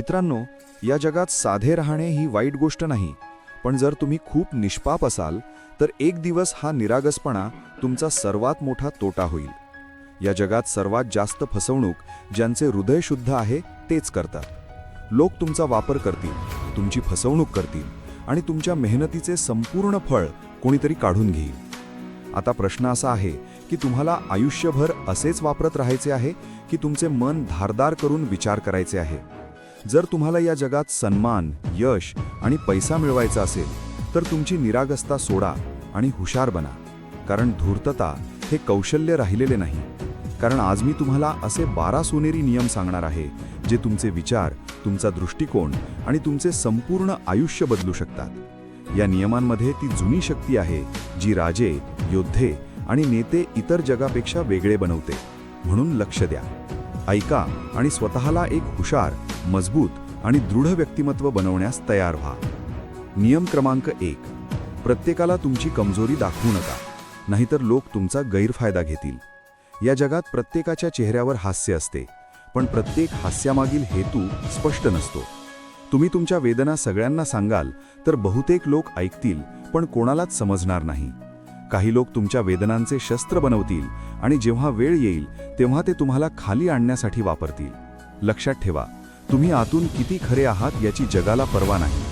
मित्रांनो या जगात साधे राहणे ही वाईट गोष्ट नाही पण जर तुम्ही खूप निष्पाप असाल तर एक दिवस हा निरागसपणा तुमचा सर्वात मोठा तोटा होईल. या जगात सर्वात जास्त फसवणूक ज्यांचे हृदय शुद्ध आहे तेच करतात. लोक तुमचा वापर करतील तुमची फसवणूक करतील आणि तुमच्या मेहनतीचे संपूर्ण फळ कोणीतरी काढून घेईल. आता प्रश्न असा आहे की तुम्हाला आयुष्यभर असेच वापरत राहायचे आहे की तुमचे मन धारदार करून विचार करायचे आहे? जर तुम्हाला या जगात सन्मान यश आणि पैसा मिळवायचा असेल तर तुमची निरागस्ता सोडा आणि हुशार बना. कारण धूर्तता हे कौशल्य राहिलेले नाही. कारण आज मी तुम्हाला असे बारा सोनेरी नियम सांगणार आहे जे तुमचे विचार तुमचा दृष्टिकोन आणि तुमचे संपूर्ण आयुष्य बदलू शकतात. या नियमांमध्ये ती जुनी शक्ती आहे जी राजे योद्धे आणि नेते इतर जगापेक्षा वेगळे बनवते. म्हणून लक्ष द्या. ऐका आणि स्वतःला एक हुशार मजबूत आणि दृढ व्यक्तिमत्व बनवण्यास तयार व्हा. नियम क्रमांक एक. प्रत्येकाला तुमची कमजोरी दाखवू नका नाहीतर लोक तुमचा गैरफायदा घेतील. या जगात प्रत्येकाच्या चेहऱ्यावर हास्य असते पण प्रत्येक हास्यामागील हेतू स्पष्ट नसतो. तुम्ही तुमच्या वेदना सगळ्यांना सांगाल तर बहुतेक लोक ऐकतील पण कोणालाच समजणार नाही. काही लोक तुमच्या वेदनांचे शस्त्र बनवतील आणि जेव्हा वेळ येईल तेव्हा ते तुम्हाला खाली आणण्यासाठी वापरतील. लक्षात ठेवा तुम्ही आतून किती खरे आहात याची जगाला पर्वा नाही.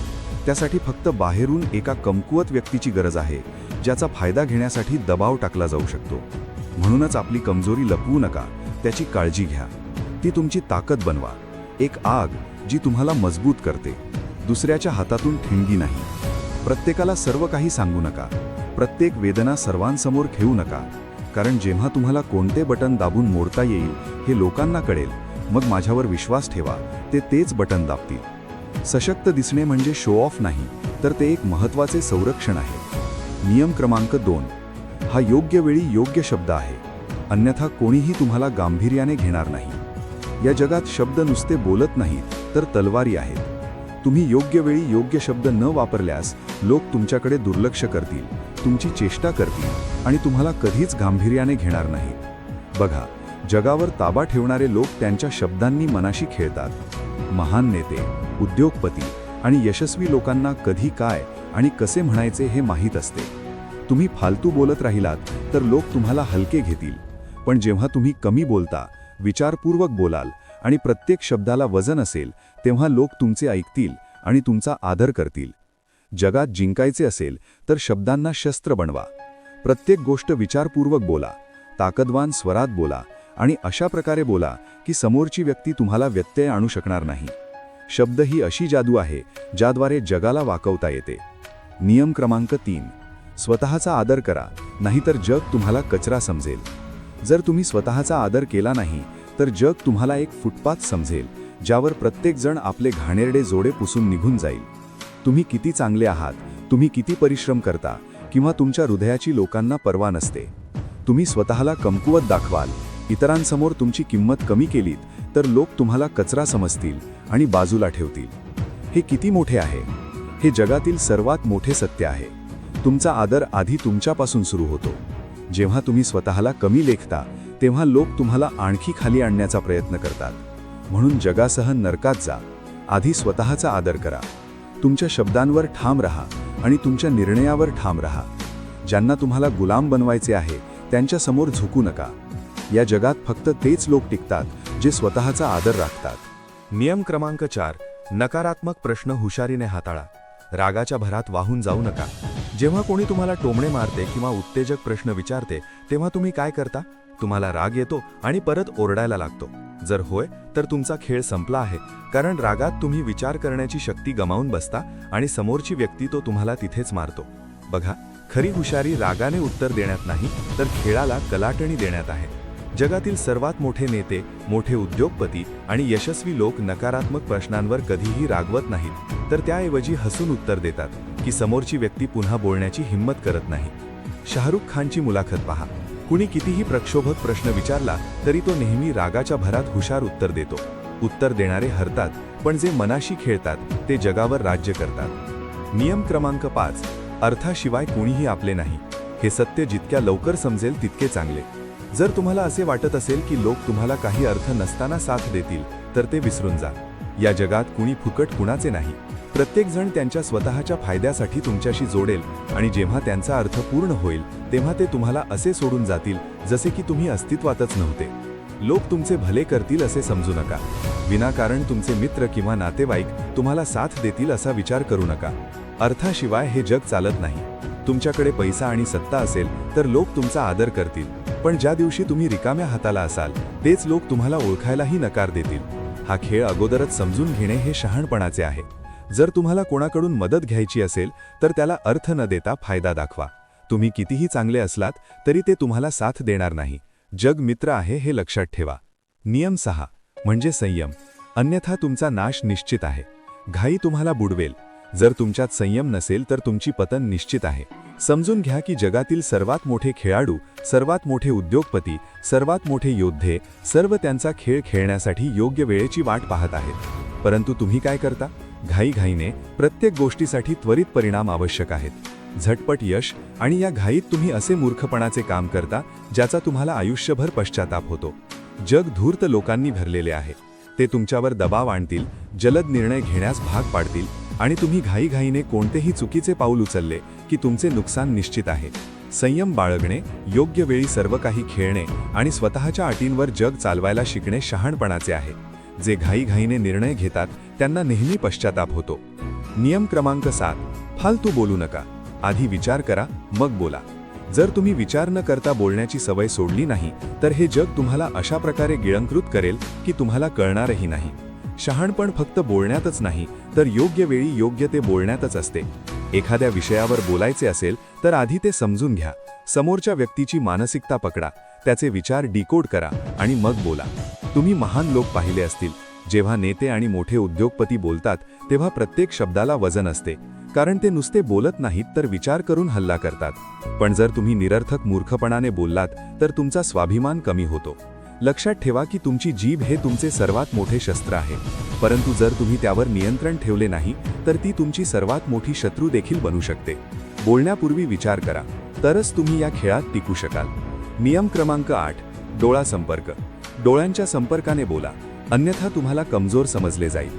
त्यासाठी फक्त बाहेरून एका कमकुवत व्यक्तीची गरज आहे ज्याचा फायदा घेण्यासाठी दबाव टाकला जाऊ शकतो. म्हणूनच आपली कमजोरी लपवू नका त्याची काळजी घ्या. ती तुमची ताकद बनवा. एक आग जी तुम्हाला मजबूत करते. दुसऱ्याच्या हातातून ठिणगी नाही. प्रत्येकाला सर्व काही सांगू नका. प्रत्येक वेदना सर्वांसमोर घेऊ नका. कारण जेव्हा तुम्हाला कोणते बटन दाबून मोडता येईल हे लोकांना कळेल. मग माझ्यावर विश्वास ठेवा ते तेच बटन दाबतील. सशक्त दिसणे म्हणजे शो ऑफ नाही तर ते एक महत्त्वाचे संरक्षण आहे. नियम क्रमांक दोन. हा योग्य वेळी योग्य शब्द आहे. अन्यथा कोणीही तुम्हाला गांभीर्याने घेणार नाही. या जगात शब्द नुसते बोलत नाहीत तर तलवारी आहेत. तुम्ही योग्य वेळी योग्य शब्द न वापरल्यास लोक तुमच्याकडे दुर्लक्ष करतील तुमची चेष्टा करतील आणि तुम्हाला कधीच गांभीर्याने घेणार नाहीत. बघा जगावर ताबा ठेवणारे लोक त्यांच्या शब्दांनी मनाशी खेळतात. महान नेते उद्योगपती आणि यशस्वी लोकांना कधी काय आणि कसे म्हणायचे हे माहीत असते. तुम्ही फालतू बोलत राहिलात तर लोक तुम्हाला हलके घेतील. पण जेव्हा तुम्ही कमी बोलता विचारपूर्वक बोलाल आणि प्रत्येक शब्दाला वजन असेल तेव्हा लोक तुमचे ऐकतील आणि तुमचा आदर करतील. जगात जिंकायचे असेल तर शब्दांना शस्त्र बनवा. प्रत्येक गोष्ट विचारपूर्वक बोला. ताकदवान स्वरात बोला आणि अशा प्रकारे बोला की समोरची व्यक्ती तुम्हाला व्यत्यय आणू शकणार नाही. शब्द ही अशी जादू आहे ज्याद्वारे जगाला वाकवता येते. नियम क्रमांक तीन. स्वतःचा आदर करा नाहीतर जग तुम्हाला कचरा समजेल. जर तुम्ही स्वतःचा आदर केला नाही तर जग तुम्हाला एक फुटपाथ समजेल ज्यावर प्रत्येकजण आपले घाणेरडे जोडे पुसून निघून जाईल. तुम्ही किती चांगले आहात तुम्ही किती परिश्रम करता किंवा तुमच्या हृदयाची लोकांना पर्वा नसते. तुम्ही स्वतःला कमकुवत दाखवाल इतरांसमोर तुमची किंमत कमी केलीत तर लोक तुम्हाला कचरा समजतील आणि बाजूला ठेवतील. हे किती मोठे आहे? हे जगातील सर्वात मोठे सत्य आहे. तुमचा आदर आधी तुमच्यापासून सुरू होतो. जेव्हा तुम्ही स्वतःला कमी लेखता तेव्हा लोक तुम्हाला आणखी खाली आणण्याचा प्रयत्न करतात. म्हणून जगासह नरकात जा. आधी स्वतःचा आदर करा. तुमच्या शब्दांवर ठाम रहा आणि तुमच्या निर्णयावर ठाम रहा. ज्यांना तुम्हाला गुलाम बनवायचे आहे त्यांच्यासमोर झुकू नका. या जगात फक्त तेच लोक टिकतात जे स्वतःचा आदर राखतात. नियम क्रमांक चार नकारात्मक प्रश्न हुशारीने हाताळा. रागाच्या भरात वाहून जाऊ नका. जेव्हा कोणी तुम्हाला टोमणे मारते किंवा उत्तेजक प्रश्न विचारते तेव्हा तुम्ही काय करता? तुम्हाला राग येतो आणि परत ओरडायला लागतो. जर होय तर तुमचा खेळ संपला आहे. कारण रागात तुम्ही विचार करण्याची शक्ती गमावून बसता आणि समोरची व्यक्ती तो तुम्हाला तिथेच मारतो. बघा खरी हुशारी रागाने उत्तर देण्यात नाही तर खेळाला कलाटणी देण्यात आहे. जगातील सर्वात मोठे नेते मोठे उद्योगपती आणि यशस्वी लोक नकारात्मक प्रश्नांवर कधीही रागवत नाहीत. तर त्याऐवजी हसून उत्तर देतात की समोरची व्यक्ती पुन्हा बोलण्याची हिंमत करत नाही. शाहरुख खानची मुलाखत पहा. कुणी कितीही प्रक्षोभक प्रश्न विचारला तरी तो नेहमी रागाच्या भरात हुशार उत्तर देतो. उत्तर देणारे हरतात पण जे मनाशी खेळतात ते जगावर राज्य करतात. नियम क्रमांक पाच. अर्थाशिवाय कोणीही आपले नाही. हे सत्य जितक्या लवकर समजेल तितके चांगले. जर तुम्हाला असे वाटत असेल की लोक तुम्हाला काही अर्थ नसताना साथ देतील तर ते विसरून जा. या जगात कुणी फुकट कुणाचे नाही. प्रत्येकजण त्यांच्या स्वतःच्या फायद्यासाठी तुमच्याशी जोडेल आणि जेव्हा त्यांचा अर्थ पूर्ण होईल तेव्हा ते तुम्हाला असे सोडून जातील जसे की तुम्ही अस्तित्वातच नव्हते. लोक तुमचे भले करतील असे समजू नका. विनाकारण तुमचे मित्र किंवा नातेवाईक तुम्हाला साथ देतील असा विचार करू नका. अर्थाशिवाय हे जग चालत नाही. तुमच्याकडे पैसा आणि सत्ता असेल तर लोक तुमचा आदर करतील. पण ज्या दिवशी तुम्ही रिकाम्या हाताला असाल तेच लोक तुम्हाला ओळखायलाही नकार देतील. हा खेळ अगोदरच समजून घेणे हे शहाणपणाचे आहे. जर तुम्हाला कोणाकडून मदत घ्यायची असेल तर त्याला अर्थ न देता फायदा दाखवा. तुम्ही कितीही चांगले असलात तरी ते तुम्हाला साथ देणार नाही. जग मित्र आहे हे लक्षात ठेवा. नियम सहा म्हणजे संयम. अन्यथा तुमचा नाश निश्चित आहे. घाई तुम्हाला बुडवेल. जर तुमच्यात संयम नसेल तर तुमची पतन निश्चित आहे. समजून घ्या की जगातील सर्वात मोठे खेळाडू सर्वात मोठे उद्योगपती सर्वात मोठे योद्धे सर्व त्यांचा खेळ खेळण्यासाठी योग्य वेळेची वाट पाहत आहेत. परंतु तुम्ही काय करता? घाईघाईने प्रत्येक गोष्टीसाठी त्वरित परिणाम आवश्यक आहेत. झटपट यश आणि या घाईत तुम्ही असे मूर्खपणाचे काम करता ज्याचा तुम्हाला आयुष्यभर पश्चाताप होतो. जग धूर्त लोकांनी भरलेले आहे. ते तुमच्यावर दबाव आणतील जलद निर्णय घेण्यास भाग पाडतील आणि तुम्ही घाईघाईने कोणतेही चुकीचे पाऊल उचलले की तुमचे नुकसान निश्चित आहे. संयम बाळगणे योग्य वेळी सर्व काही खेळणे आणि स्वतःच्या अटींवर जग चालवायला शिकणे शहाणपणाचे आहे. जे घाईघाईने निर्णय घेतात त्यांना नेहमी पश्चाताप होतो. नियम क्रमांक सात. फालतू बोलू नका. आधी विचार करा मग बोला. जर तुम्ही विचार न करता बोलण्याची सवय सोडली नाही तर हे जग तुम्हाला अशा प्रकारे गिळंकृत करेल की तुम्हाला कळणारही नाही. शहाणपण फक्त बोलण्यातच नाही तर योग्य वेळी योग्य ते बोलण्यातच असते. एखाद्या विषयावर बोलायचे असेल तर आधी ते समजून घ्या. समोरच्या व्यक्तीची मानसिकता पकडा. त्याचे विचार डिकोड करा आणि मग बोला. तुम्ही महान लोक पाहिले असतील. जेव्हा नेते आणि मोठे उद्योगपती बोलतात तेव्हा प्रत्येक शब्दाला वजन असते. कारण ते नुसते बोलत नाहीत तर विचार करून हल्ला करतात. पण जर तुम्ही निरर्थक मूर्खपणाने बोललात तर तुमचा स्वाभिमान कमी होतो. लक्षात ठेवा की तुमची जीभ हे तुमचे सर्वात मोठे शस्त्र आहे. परंतु जर तुम्ही त्यावर नियंत्रण ठेवले नाही तर ती तुमची सर्वात मोठी शत्रू देखील बनू शकते. बोलण्यापूर्वी विचार करा. तरच तुम्ही या खेळात टिकू शकाल. नियम क्रमांक आठ. डोळा संपर्क. डोळ्यांच्या संपर्काने बोला. अन्यथा तुम्हाला कमजोर समजले जाईल.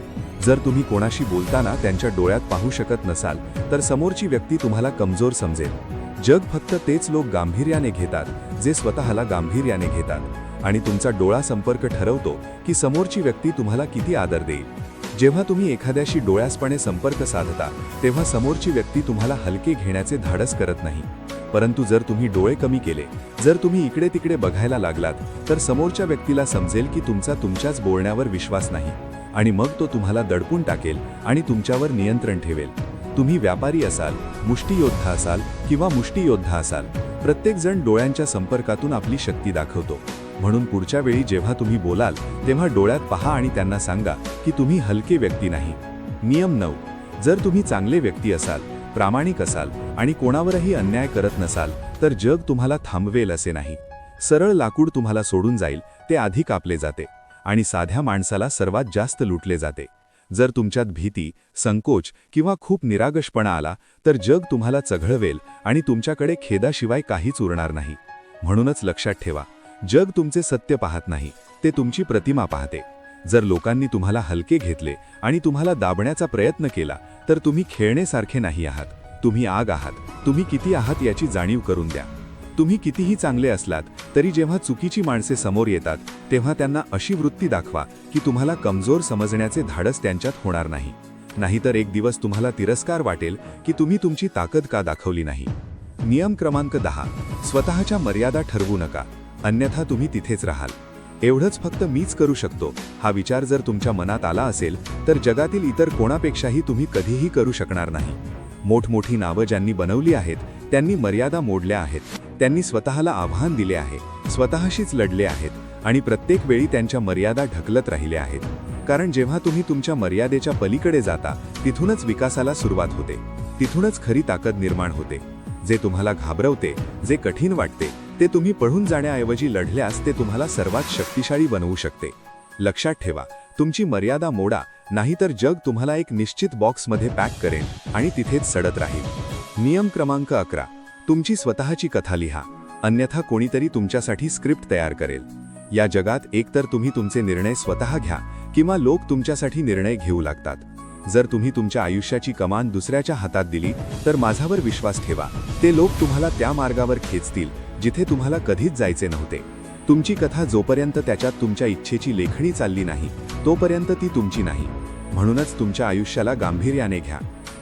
जर तुम्ही कोणाशी बोलताना त्यांच्या डोळ्यात पाहू शकत नसाल तर समोरची व्यक्ती तुम्हाला कमजोर समजेल. जग फक्त तेच लोक गांभीर्याने घेतात जे स्वतःला गांभीर्याने घेतात. आणि तुमचा डोळा संपर्क ठरवतो की समोरची व्यक्ती तुम्हाला किती आदर देईल. जेव्हा तुम्ही एखाद्याशी डोळ्यासपणे संपर्क साधता तेव्हा समोरची व्यक्ती तुम्हाला हलके घेण्याचे धाडस करत नाही. परंतु जर तुम्ही डोळे कमी केले जर तुम्ही इकडे तिकडे बघायला लागलात तर समोरच्या व्यक्तीला समजेल की तुमचा तुमच्याच बोलण्यावर विश्वास नाही आणि मग तो तुम्हाला दडपून टाकेल आणि तुमच्यावर नियंत्रण ठेवेल. तुम्ही व्यापारी असाल मुष्टियोद्धा असाल किंवा मुष्टियोद्धा असाल प्रत्येकजण डोळ्यांच्या संपर्कातून आपली शक्ती दाखवतो. म्हणून पुढच्या वेळी जेव्हा तुम्ही बोलाल तेव्हा डोळ्यात पहा आणि त्यांना सांगा की तुम्ही हलके व्यक्ती नाही. नियम नऊ. जर तुम्ही चांगले व्यक्ती असाल प्रामाणिक असाल आणि कोणावरही अन्याय करत नसाल तर जग तुम्हाला थांबवेल असे नाही. सरळ लाकूड तुम्हाला सोडून जाईल ते आधी कापले जाते आणि साध्या माणसाला सर्वात जास्त लुटले जाते. जर तुमच्यात भीती संकोच किंवा खूप निरागसपणा आला तर जग तुम्हाला चघळवेल आणि तुमच्याकडे खेदाशिवाय काहीच उरणार नाही. म्हणूनच लक्षात ठेवा जग तुमचे सत्य पाहत नाही ते तुमची प्रतिमा पाहते. जर लोकांनी तुम्हाला हलके घेतले आणि तुम्हाला दाबण्याचा प्रयत्न केला तर तुम्ही खेळणेसारखे नाही आहात. तुम्ही आग आहात. तुम्ही किती आहात याची जाणीव करून द्या. तुम्ही कितीही चांगले असलात तरी जेव्हा चुकीची माणसे समोर येतात तेव्हा त्यांना अशी वृत्ती दाखवा की तुम्हाला कमजोर समजण्याचे धाडस त्यांच्यात होणार नाही. नाहीतर एक दिवस तुम्हाला तिरस्कार वाटेल की तुम्ही तुमची ताकद का दाखवली नाही. नियम क्रमांक दहा. स्वतःच्या मर्यादा ठरवू नका. अन्यथा तुम्ही तिथेच राहाल. एवढंच फक्त मीच करू शकतो हा विचार जर तुमच्या मनात आला असेल तर जगातील इतर कोणापेक्षाही तुम्ही कधीही करू शकणार नाही. मोठमोठी नावं ज्यांनी बनवली आहेत त्यांनी मर्यादा मोडल्या आहेत त्यांनी स्वतःला आव्हान दिले आहे स्वतःशीच लढले आहेत आणि प्रत्येक वेळी त्यांच्या मर्यादा ढकलत राहिले आहेत. कारण जेव्हा तुम्ही तुमच्या मर्यादेच्या पलीकडे जाता तिथूनच विकासाला सुरुवात होते. तिथूनच खरी ताकद निर्माण होते. जे तुम्हाला घाबरवते जे कठीण वाटते ते तुम्ही पळून जाण्याऐवजी लढल्यास ते तुम्हाला सर्वात शक्तिशाळी बनवू शकते. लक्षात ठेवा तुमची मर्यादा मोडा नाहीतर जग तुम्हाला एक निश्चित बॉक्समध्ये पॅक करेल आणि तिथेच सडत राहील. नियम क्रमांक अकरा. तुमची स्वतःची कथा लिहा. अन्यथा कोणीतरी तुमच्यासाठी स्क्रिप्ट तयार करेल. या जगात एकतर तुम्ही तुमचे निर्णय स्वतः घ्या किंवा लोक तुमच्यासाठी निर्णय घेऊ लागतात. जर तुम्ही तुमच्या आयुष्याची कमान दुसऱ्याच्या हातात दिली तर माझावर विश्वास ठेवा. ते लोक तुम्हाला त्या मार्गावर खेचतील जिथे तुम्हाला कधीच जायचे नव्हते. तुमची कथा जोपर्यंत त्याच्यात तुमच्या इच्छेची लेखणी चालली नाही तोपर्यंत ती तुमची नाही. म्हणूनच तुमच्या आयुष्याला गांभीर्याने घ्या.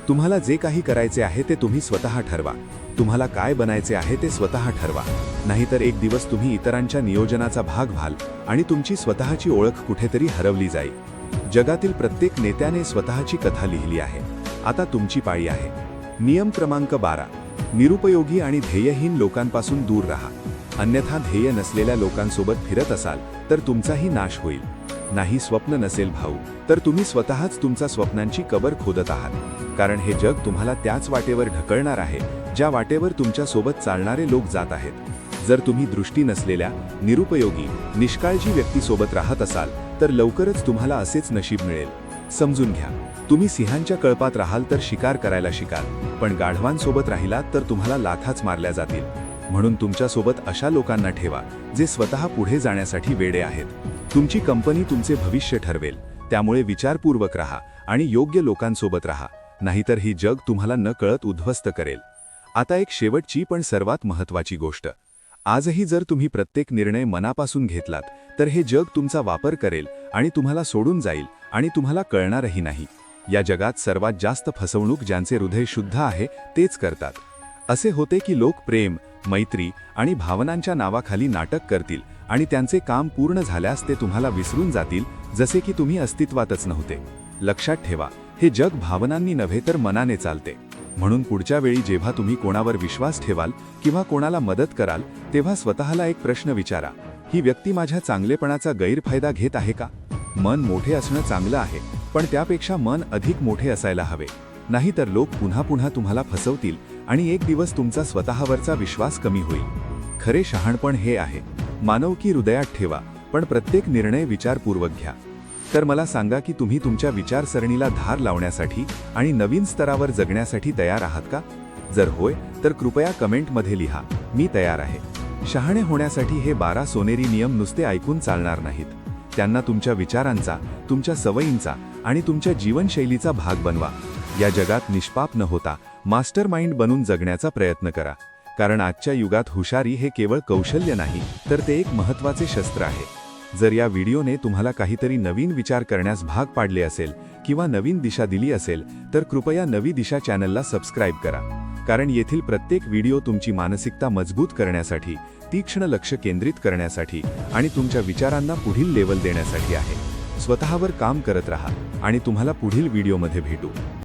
तुम्हाला जे काही करायचे आहे ते तुम्ही स्वतः ठरवा. तुम्हाला काय बनायचे आहे ते स्वतः ठरवा. नाहीतर एक दिवस तुम्ही इतरांच्या नियोजनाचा भाग व्हाल आणि तुमची स्वतःची ओळख कुठेतरी हरवली जाईल. जगातील प्रत्येक नेत्याने स्वतःची कथा लिहिली आहे. आता तुमची पाळी आहे. नियम क्रमांक बारा. निरुपयोगी आणि ध्येयहीन लोकांपासून दूर राहा. अन्यथा ध्येय नसलेल्या लोकांसोबत फिरत असाल तर तुमचाही नाश होईल. नाही स्वप्न नसेल भाऊ तर तुम्ही स्वतःच तुमचा स्वप्नांची कबर खोदत आहात. कारण हे जग तुम्हाला त्याच वाटेवर ढकलणार आहे ज्या वाटेवर तुमच्यासोबत चालणारे लोक जात आहेत. जर तुम्ही दृष्टी नसलेल्या निरुपयोगी निष्काळजी व्यक्तीसोबत राहत असाल तर लवकरच तुम्हाला असेच नशीब मिळेल. समजून घ्या. तुम्ही सिंहांच्या कळपात राहाल तर शिकार करायला शिकाल पण गाढवांसोबत राहिलात तर तुम्हाला लाथाच मारल्या जातील. म्हणून तुमच्यासोबत अशा लोकांना ठेवा जे स्वतः पुढे जाण्यासाठी वेडे आहेत. तुमची कंपनी तुमचे भविष्य ठरवेल. त्यामुळे विचारपूर्वक राहा आणि योग्य लोकांसोबत राहा. नाहीतर ही जग तुम्हाला न कळत उद्ध्वस्त करेल. आता एक शेवटची पण सर्वात महत्वाची गोष्ट. आजही जर तुम्ही प्रत्येक निर्णय मनापासून घेतलात तर हे जग तुमचा वापर करेल आणि तुम्हाला सोडून जाईल. आणि तुम्हाला कळणारही नाही. या जगात सर्वात जास्त फसवणूक ज्यांचे हृदय शुद्ध आहे तेच करतात. असे होते की लोक प्रेम मैत्री आणि भावनांच्या नावाखाली नाटक करतील आणि त्यांचे काम पूर्ण झाल्यास ते तुम्हाला विसरून जातील जसे की तुम्ही अस्तित्वातच नव्हते. लक्षात ठेवा हे जग भावनांनी नव्हे तर मनाने चालते. म्हणून पुढच्या वेळी जेव्हा तुम्ही कोणावर विश्वास ठेवाल किंवा कोणाला मदत कराल तेव्हा स्वतःला एक प्रश्न विचारा ही व्यक्ती माझ्या चांगलेपणाचा गैरफायदा घेत आहे का? मन मोठे असणं चांगलं आहे पण त्यापेक्षा मन अधिक मोठे असायला हवे. नाहीतर लोक पुन्हा पुन्हा तुम्हाला फसवतील आणि एक दिवस तुमचा स्वतःवरचा विश्वास कमी होईल. खरे शहाणपण हे आहे. मानवकी हृदयात ठेवा पण प्रत्येक निर्णय विचारपूर्वक घ्या. तर मला सांगा की तुम्ही तुमच्या विचारसरणीला धार लावण्यासाठी आणि नवीन स्तरावर जगण्यासाठी तयार आहात का? जर होय तर कृपया कमेंटमध्ये लिहा. मी तयार आहे. शहाणे होण्यासाठी हे बारा सोनेरी नियम नुसते ऐकून चालणार नाहीत. त्यांना तुमच्या विचारांचा तुमच्या सवयींचा आणि तुमच्या जीवनशैलीचा भाग बनवा. या जगात निष्पाप न होता मास्टर माइंड बनून जगण्याचा प्रयत्न करा. कारण आजच्या युगात हुशारी हे केवळ कौशल्य नाही तर ते एक महत्त्वाचे शस्त्र आहे. जर या व्हिडिओने तुम्हाला काहीतरी नवीन विचार करण्यास भाग पाडले असेल किंवा नवीन दिशा दिली असेल तर कृपया नवी दिशा चॅनलला सबस्क्राईब करा. कारण येथील प्रत्येक व्हिडिओ तुमची मानसिकता मजबूत करण्यासाठी तीक्ष्ण लक्ष केंद्रित करण्यासाठी आणि तुमच्या विचारांना पुढील लेवल देण्यासाठी आहे. स्वतःवर काम करत राहा आणि तुम्हाला पुढील व्हिडिओमध्ये भेटू.